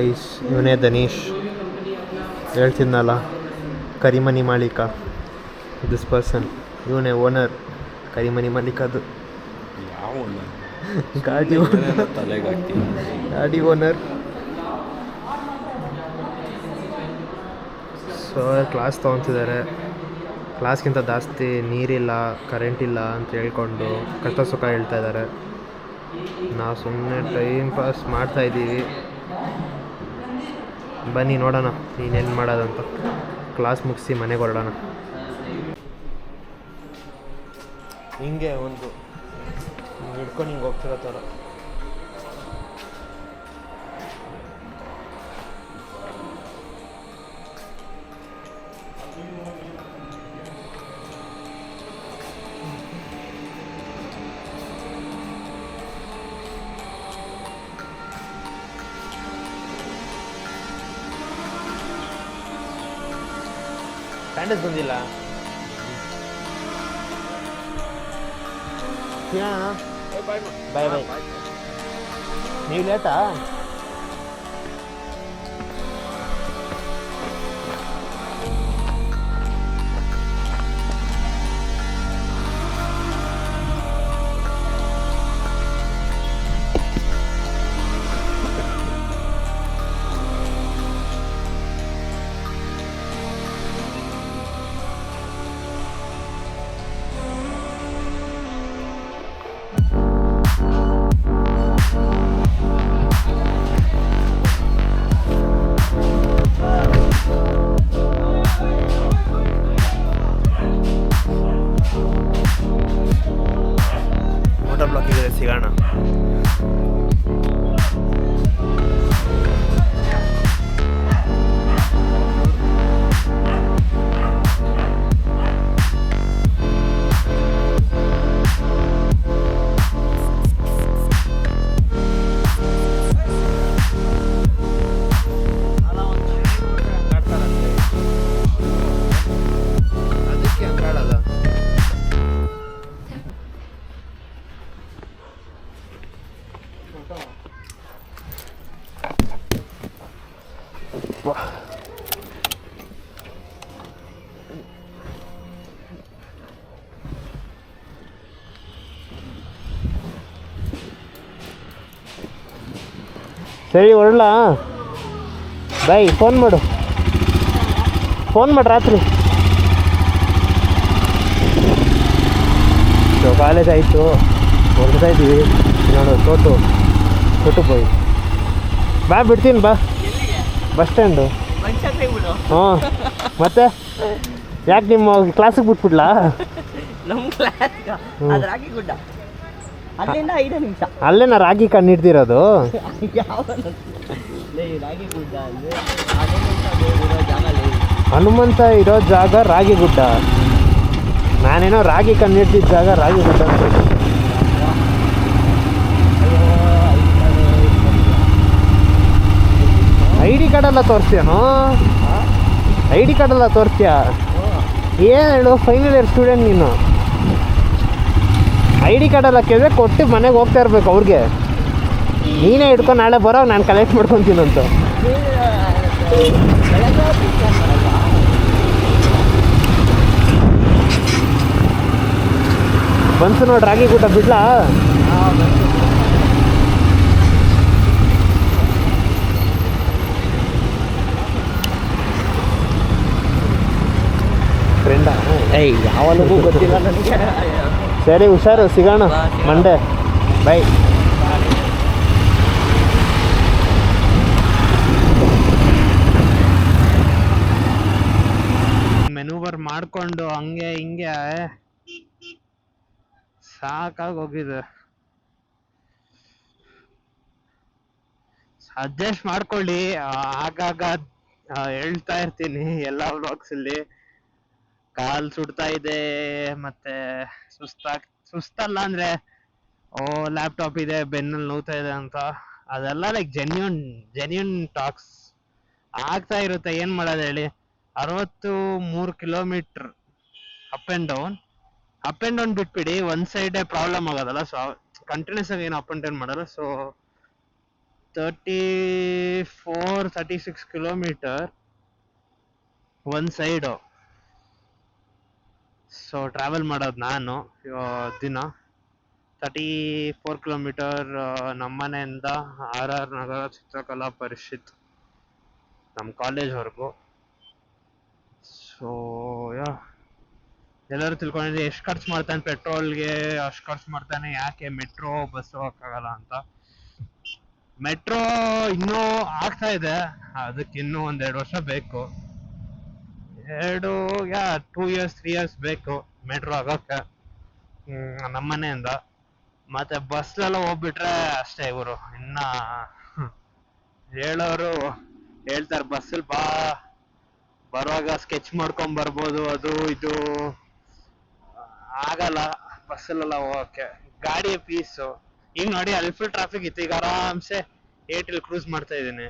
Guys ಇವನೇ ಧನೀಶ್ ಹೇಳ್ತಿದ್ನಲ್ಲ ಕರಿಮನಿ ಮಾಲೀಕ. ದಿಸ್ ಪರ್ಸನ್ ಇವನೇ ಓನರ್ ಕರಿಮನಿ ಮಾಲೀಕದು ಯಾವ ಗಾಡಿ ಗಾಡಿ ಓನರ್ ಸೊ ಕ್ಲಾಸ್ ತೊಗೊತಿದ್ದಾರೆ. ಕ್ಲಾಸ್ಗಿಂತ ಜಾಸ್ತಿ ನೀರಿಲ್ಲ ಕರೆಂಟ್ ಇಲ್ಲ ಅಂತ ಹೇಳ್ಕೊಂಡು ಕಷ್ಟ ಸುಖ ಹೇಳ್ತಾ ಇದ್ದಾರೆ. ನಾವು ಸುಮ್ಮನೆ ಟೈಮ್ ಪಾಸ್ ಮಾಡ್ತಾ ಇದ್ದೀವಿ. ಬನ್ನಿ ನೋಡೋಣ ನೀನೇನು ಮಾಡೋದಂತ. ಕ್ಲಾಸ್ ಮುಗಿಸಿ ಮನೆಗೆ ಹೊರಡೋಣ. ಹಿಂಗೆ ಒಂದು ಹಿಡ್ಕೊಂಡು ಹಿಂಗೆ ಹೋಗ್ತಿರೋ ಥರ. ಸ್ಯಾಂಡಸ್ ಬಂದಿಲ್ಲ. ಬಾಯ್ ಬಾಯ್ ನೀವು ಲೇಟಾ ಸರಿ, ಹೊರಡ್ಲಾ? ಬಾಯ್ ಫೋನ್ ಮಾಡು. ಫೋನ್ ಮಾಡಿ ರಾತ್ರಿ. ಕಾಲೇಜ್ ಆಯಿತು. ಹೊರಡ್ತಾ ಇದ್ದೀವಿ ನೋಡು, ತೋಟು. ತೋಟಕ್ಕೆ ಹೋಗಿ. ಬಾ, ಬಿಡ್ತೀನಿ, ಬಾ. ಬಸ್ ಸ್ಟ್ಯಾಂಡು ಹ್ಞೂ. ಮತ್ತೆ? ಯಾಕೆ ನಿಮ್ಮ ಕ್ಲಾಸಿಗೆ ಬಿಟ್ಬಿಡ್ಲಾ? ನಮ್ಮ ಕ್ಲಾಸ್ ಅದ್ರಾಗಿ ಗುಡ್ಡ. ಅಲ್ಲಿಂದ ಐದು ನಿಮಿಷ. ಅಲ್ಲೇ ನಾ ರಾಗಿ ಕಣ್ಣು ಹಿಡ್ದಿರೋದು ರಾಗಿ ಗುಡ್ಡ ಹನುಮಂತ ಇರೋ ಜಾಗ ರಾಗಿ ಗುಡ್ಡ. ನಾನೇನೋ ರಾಗಿ ಕಣ್ಣು ಹಿಡ್ದಿದ್ದ ಜಾಗ ರಾಗಿಗುಡ್ಡ ಅಂತ ಐ ಡಿ ಕಾರ್ಡೆಲ್ಲ ತೋರಿಸ್ತೀಯನೋ ಐ ಡಿ ಕಾರ್ಡೆಲ್ಲ ತೋರಿಸ್ತೀಯ? ಏನು ಹೇಳು ಫೈನಲ್ ಇಯರ್ ಸ್ಟೂಡೆಂಟ್ ನೀನು. ಐ ಡಿ ಕಾರ್ಡೆಲ್ಲ ಕೇಳಿದ್ರೆ ಕೊಟ್ಟು ಮನೆಗೆ ಹೋಗ್ತಾ ಇರ್ಬೇಕು ಅವ್ರಿಗೆ. ನೀನೇ ಹಿಡ್ಕೊಂಡು ನಾಳೆ ಬರೋ, ನಾನು ಕಲೆಕ್ಟ್ ಮಾಡ್ಕೊತೀನಂತ ಬಂತು ನೋಡಿ ರಾಗಿ ಕೂಟ ಬಿಡ್ಲಾ? ಯಾವನಿಗೂ ಗೊತ್ತಿಲ್ಲ ನನಗೆ. ಸರಿ, ಹುಷಾರು, ಸಿಗೋಣ. ಮಂಡೆ. ಬೈ. ಮೆನೂವರ್ ಮಾಡ್ಕೊಂಡು ಹಂಗೆ ಹಿಂಗೆ ಸಾಕಾಗಿ ಹೋಗಿದೆ. ಅಡ್ಜಸ್ಟ್ ಮಾಡ್ಕೊಳ್ಳಿ. ಆಗಾಗ ಹೇಳ್ತಾ ಇರ್ತೀನಿ ಎಲ್ಲ ವ್ಲಾಗ್ಸಲ್ಲಿ ಕಾಲ್ ಸುಡ್ತಾ ಇದೆ, ಮತ್ತೆ ಸುಸ್ತಾಗ್, ಸುಸ್ತಲ್ಲ ಅಂದ್ರೆ, ಓ ಲ್ಯಾಪ್ಟಾಪ್ ಇದೆ, ಬೆನ್ನಲ್ಲಿ ನೋವ್ತಾ ಇದೆ ಅಂತ. ಅದೆಲ್ಲ ಲೈಕ್ ಜೆನ್ಯೂನ್ ಜೆನ್ಯೂನ್ ಟಾಕ್ಸ್ ಆಗ್ತಾ ಇರುತ್ತೆ, ಏನ್ ಮಾಡೋದು ಹೇಳಿ? ಅರವತ್ತು ಮೂರು kilometer up and down up and down ಬಿಟ್ಬಿಡಿ ಒಂದ್ ಸೈಡೇ ಪ್ರಾಬ್ಲಮ್ ಆಗೋದಲ್ಲ ಸೊ ಕಂಟಿನ್ಯೂಸ್ ಆಗಿ ಏನು ಅಪ್ ಅಂಡ್ ಡೌನ್ ಮಾಡಲ್ಲ so thirty four thirty six kilometer one side so travel ಮಾಡೋದು ನಾನು ದಿನ. ತರ್ಟಿ ಫೋರ್ ಕಿಲೋಮೀಟರ್ ನಮ್ಮನೆಯಿಂದ ಆರ್ ಆರ್ ನಗರ ಚಿತ್ರಕಲಾ ಪರಿಷತ್ ನಮ್ಮ ಕಾಲೇಜ್ವರೆಗೂ ಸೊ ಯಾ, ಎಲ್ಲರೂ ತಿಳ್ಕೊಂಡಿದ್ರೆ ಎಷ್ಟು ಖರ್ಚು ಮಾಡ್ತಾನೆ ಪೆಟ್ರೋಲ್ಗೆ, ಅಷ್ಟು ಖರ್ಚು ಮಾಡ್ತಾನೆ, ಯಾಕೆ ಮೆಟ್ರೋ ಬಸ್ ಹೋಗೋಕ್ಕಾಗಲ್ಲ ಅಂತ. ಮೆಟ್ರೋ ಇನ್ನೂ ಆಗ್ತಾ ಇದೆ ಅದಕ್ಕೆ ಇನ್ನೂ ಒಂದೆರಡು ವರ್ಷ ಬೇಕು. ಎರಡು ಯಾ ಟೂ ಇಯರ್ಸ್ ತ್ರೀ ಇಯರ್ಸ್ ಬೇಕು. ಮೆಟ್ರೋ ಆಗೋಕ್ಕೆ. ಹ್ಮ್, ನಮ್ಮ ಮನೆಯಿಂದ. ಮತ್ತೆ ಬಸ್ಲೆಲ್ಲ ಹೋಗ್ಬಿಟ್ರೆ ಅಷ್ಟೇ ಇವರು. ಇನ್ನ ಹೇಳೋರು ಹೇಳ್ತಾರೆ ಬಸ್ಸಲ್ಲಿ ಬಾ. ಬರುವಾಗ ಸ್ಕೆಚ್ ಮಾಡ್ಕೊಂಡ್ ಬರ್ಬೋದು ಅದು ಇದು. ಆಗಲ್ಲ ಬಸ್ಸಲ್ಲೆಲ್ಲ ಹೋಗಕ್ಕೆ. ಗಾಡಿ ಪೀಸು ಈಗ ನೋಡಿ ಅಲ್ಲಿ ಫುಲ್ ಟ್ರಾಫಿಕ್ ಇತ್ತು. ಈಗ ಆರಾಮ್ಸೆ ಏಟಿಲ್ ಕ್ರೂಸ್ ಮಾಡ್ತಾ ಇದ್ದೀನಿ.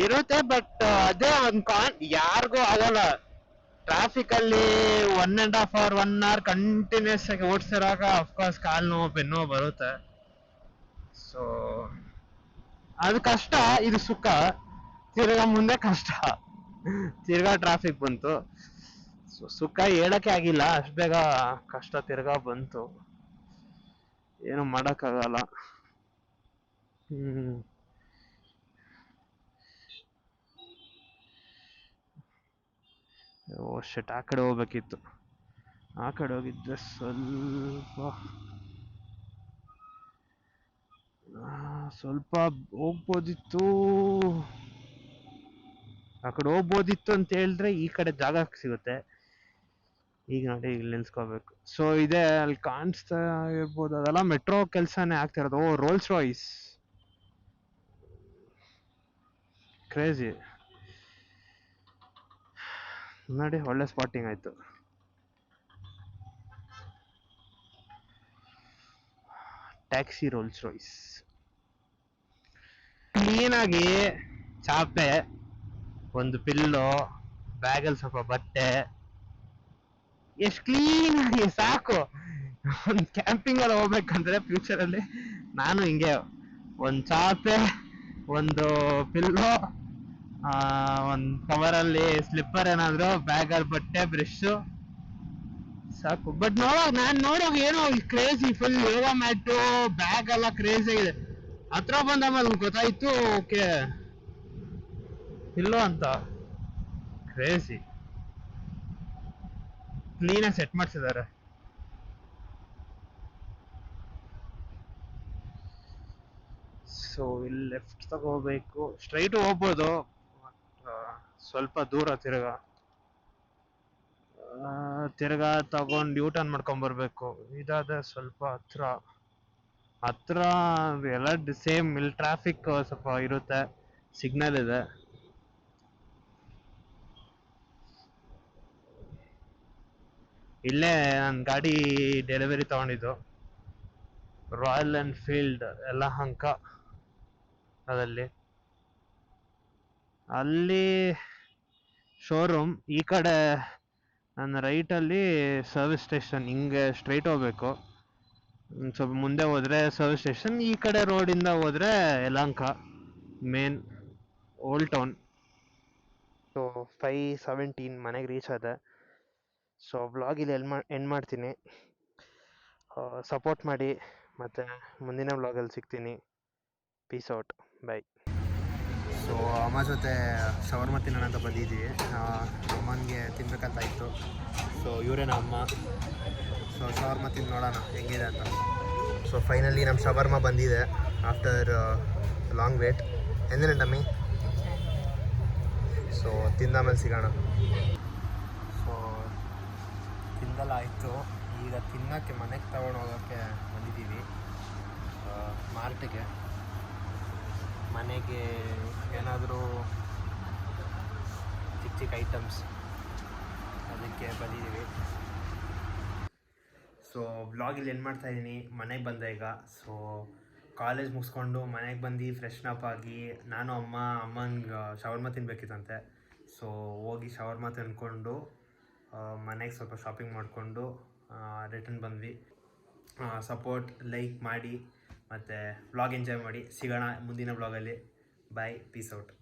ಇರುತ್ತೆ ಬಟ್ ಅದೇ ಒಂದ್ ಕಾನ್ ಯಾರಿಗೂ ಆಗಲ್ಲ. ಟ್ರಾಫಿಕ್ ಅಲ್ಲಿ one and half hour one hour continuous ಆಗಿ ಓಡಿಸಿರಾಗ ಅಫ್ಕೋರ್ಸ್ ಕಾಲ್ ನೋವು, ಬೆನ್ನು ಬರುತ್ತೆ. ಸೊ ಅದು ಕಷ್ಟ, ಇದು ಸುಖ. ತಿರ್ಗಾ ಮುಂದೆ ಕಷ್ಟ. ತಿರ್ಗಾ ಟ್ರಾಫಿಕ್ ಬಂತು. ಸೊ ಸುಖ ಹೇಳಕ್ಕೆ ಆಗಿಲ್ಲ. ಅಷ್ಟ್ ಬೇಗ ಕಷ್ಟ ತಿರ್ಗಾ ಬಂತು. ಏನು ಮಾಡೋಕ್ಕಾಗಲ್ಲ. ಹ್ಮ್. ಓ ಶಟ್ ಆ ಕಡೆ ಹೋಗ್ಬೇಕಿತ್ತು. ಆ ಕಡೆ ಹೋಗಿದ್ರೆ ಸ್ವಲ್ಪ ಸ್ವಲ್ಪ ಹೋಗ್ಬೋದಿತ್ತು. ಆ ಕಡೆ ಹೋಗ್ಬೋದಿತ್ತು ಅಂತ ಹೇಳಿದ್ರೆ ಈ ಕಡೆ ಜಾಗ ಸಿಗುತ್ತೆ. ಈಗ ನೋಡಿ, ಇಲ್ಲಿ ನಿಲ್ಸ್ಕೋಬೇಕು ಸೊ ಇದೆ, ಅಲ್ಲಿ ಕಾಣಿಸ್ತಾ ಇರ್ಬೋದು. ಅದೆಲ್ಲ ಮೆಟ್ರೋ ಕೆಲಸನೇ ಆಗ್ತಿರೋದು ಓ ರೋಲ್ಸ್ ರಾಯ್ಸ್ ಕ್ರೇಜಿ ನೋಡಿ ಒಳ್ಳೆ ಸ್ಪಾಟಿಂಗ್ ಆಯ್ತು. ಟ್ಯಾಕ್ಸಿ ರೋಲ್ಸ್ ರಾಯ್ಸ್ ಕ್ಲೀನಾಗಿ ಚಾಪೆ, ಒಂದು ಪಿಲ್ಲು ಬ್ಯಾಗಲ್ಲಿ ಸ್ವಲ್ಪ ಬಟ್ಟೆ. ಎಷ್ಟು ಕ್ಲೀನ್ ಆಗಿ ಸಾಕು. ಒಂದು ಕ್ಯಾಂಪಿಂಗ್ ಅಲ್ಲಿ ಹೋಗ್ಬೇಕಂದ್ರೆ ಫ್ಯೂಚರಲ್ಲಿ ನಾನು ಹಿಂಗೆ ಒಂದು ಚಾಪೆ, ಒಂದು ಪಿಲ್ಲು ಒಂದು ಕವರಲ್ಲಿ ಸ್ಲಿಪ್ಪರ್ ಏನಾದ್ರು ಬ್ಯಾಗಲ್ಲಿ ಬಟ್ಟೆ ಬ್ರಷ್ ಸಾಕು. ಬಟ್ ನೋಡೋ, ನಾನು ನೋಡೋ, ಏನೋ crazy full yoga mat bag ಎಲ್ಲ ಕ್ರೇಜ್ ಇದೆ ಹತ್ರ ಬಂದ ಮೇಲೆ ಗೊತ್ತಾಯ್ತು, ಓಕೆ. ಇಲ್ಲೋ ಅಂತ. ಕ್ರೇಜಿ ಕ್ಲೀನಾಗಿ ಸೆಟ್ ಮಾಡ್ಸಿದ್ದಾರೆ ಸೊ ಇಲ್ಲಿ ಲೆಫ್ಟ್ ತಗೋಬೇಕು. ಸ್ಟ್ರೈಟ್ ಹೋಗ್ಬೋದು. ಸ್ವಲ್ಪ ದೂರ ತಿರ್ಗ. ತಿರ್ಗಾ ತಗೊಂಡು ಯೂ ಟರ್ನ್ ಮಾಡ್ಕೊಂಡ್ ಬರ್ಬೇಕು. ಇದಾದ ಸ್ವಲ್ಪ ಹತ್ರ. ಹತ್ರ ಎಲ್ಲ ಸೇಮ್ ಇಲ್ಲಿ ಟ್ರಾಫಿಕ್ ಸ್ವಲ್ಪ ಇರುತ್ತೆ. ಸಿಗ್ನಲ್ ಇದೆ. ಇಲ್ಲೇ ನನ್ನ ಗಾಡಿ ಡೆಲಿವರಿ ತಗೊಂಡಿದ್ದು. ರಾಯಲ್ ಎನ್ಫೀಲ್ಡ್ ಎಲ್ಲ ಅಂಕ ಅದಲ್ಲಿ ಅಲ್ಲಿ ಶೋರೂಮ್ ಈ ಕಡೆ ನನ್ನ ರೈಟಲ್ಲಿ ಸರ್ವಿಸ್ ಸ್ಟೇಷನ್ ಹಿಂಗೆ ಸ್ಟ್ರೈಟ್ ಹೋಗ್ಬೇಕು. ಸ್ವಲ್ಪ ಮುಂದೆ ಹೋದ್ರೆ ಸರ್ವಿಸ್ ಸ್ಟೇಷನ್ ಈ ಕಡೆ ರೋಡಿಂದ ಹೋದ್ರೆ Yelahanka main old town so five seventeen ಮನೆಗೆ ರೀಚ್ ಆದೆ. ಸೊ ಬ್ಲಾಗ್ ಇಲ್ಲಿ ಎಲ್ ಮಾ ಎಂಡ್ ಮಾಡ್ತೀನಿ. ಸಪೋರ್ಟ್ ಮಾಡಿ, ಮತ್ತು ಮುಂದಿನ ವ್ಲಾಗಲ್ಲಿ ಸಿಗ್ತೀನಿ. ಪೀಸ್ ಔಟ್ ಬೈ ಸೊ ಅಮ್ಮ ಜೊತೆ ಶವರ್ಮ ತಿನ್ನೋಣ ಅಂತ ಬಂದಿದ್ದೀವಿ. ಅಮ್ಮನಿಗೆ ತಿನ್ಬೇಕಂತ ಇತ್ತು ಸೊ ಇವರೇ ನಮ್ಮ ಅಮ್ಮ? ಸೊ ಶವರ್ಮ ತಿಂದು ನೋಡೋಣ, ಹೆಂಗಿದೆ ಅಂತ. ಸೊ ಫೈನಲಿ ನಮ್ಮ ಶವರ್ಮ ಬಂದಿದೆ ಆಫ್ಟರ್ ಲಾಂಗ್ ವೇಟ್ ಎಂದಿನ ಡಮ್ಮಿ ಸೊ ತಿಂದಾಮೇಲೆ ಸಿಗೋಣ. ಸೊ ತಿಂದಲ್ಲ ಆಯಿತು. ಈಗ ತಿನ್ನೋಕ್ಕೆ ಮನೆಗೆ ತಗೊಂಡು ಹೋಗೋಕ್ಕೆ ಬಂದಿದ್ದೀವಿ. ಮಾರ್ಟಿಗೆ. ಮನೆಗೆ ಏನಾದರೂ ಚಿಕ್ಕ ಚಿಕ್ಕ ಐಟಮ್ಸ್ ಅದಕ್ಕೆ ಬಂದಿದ್ದೀವಿ. ಸೊ ಬ್ಲಾಗ್ ಏನು ಮಾಡ್ತಾ ಇದ್ದೀನಿ ಮನೆಗೆ ಬಂದೆ ಈಗ. ಸೊ ಕಾಲೇಜ್ ಮುಗಿಸ್ಕೊಂಡು ಮನೆಗೆ ಬಂದು ಫ್ರೆಶ್ನಪ್ ಆಗಿ ನಾನು, ಅಮ್ಮ, ಅಮ್ಮನಿಗೆ ಶವರ್ಮ ತಿನ್ಬೇಕಿತ್ತಂತೆ. ಸೊ ಹೋಗಿ ಶವರ್ಮ ತಿನ್ಕೊಂಡು ಮನೆಗೆ ಸ್ವಲ್ಪ ಶಾಪಿಂಗ್ ಮಾಡಿಕೊಂಡು ರಿಟರ್ನ್ ಬಂದ್ವಿ. ಸಪೋರ್ಟ್ ಲೈಕ್ ಮಾಡಿ ಮತ್ತು ವ್ಲಾಗ್ ಎಂಜಾಯ್ ಮಾಡಿ ಸಿಗೋಣ ಮುಂದಿನ ವ್ಲಾಗಲ್ಲಿ ಬಾಯ್ ಪೀಸ್ ಔಟ್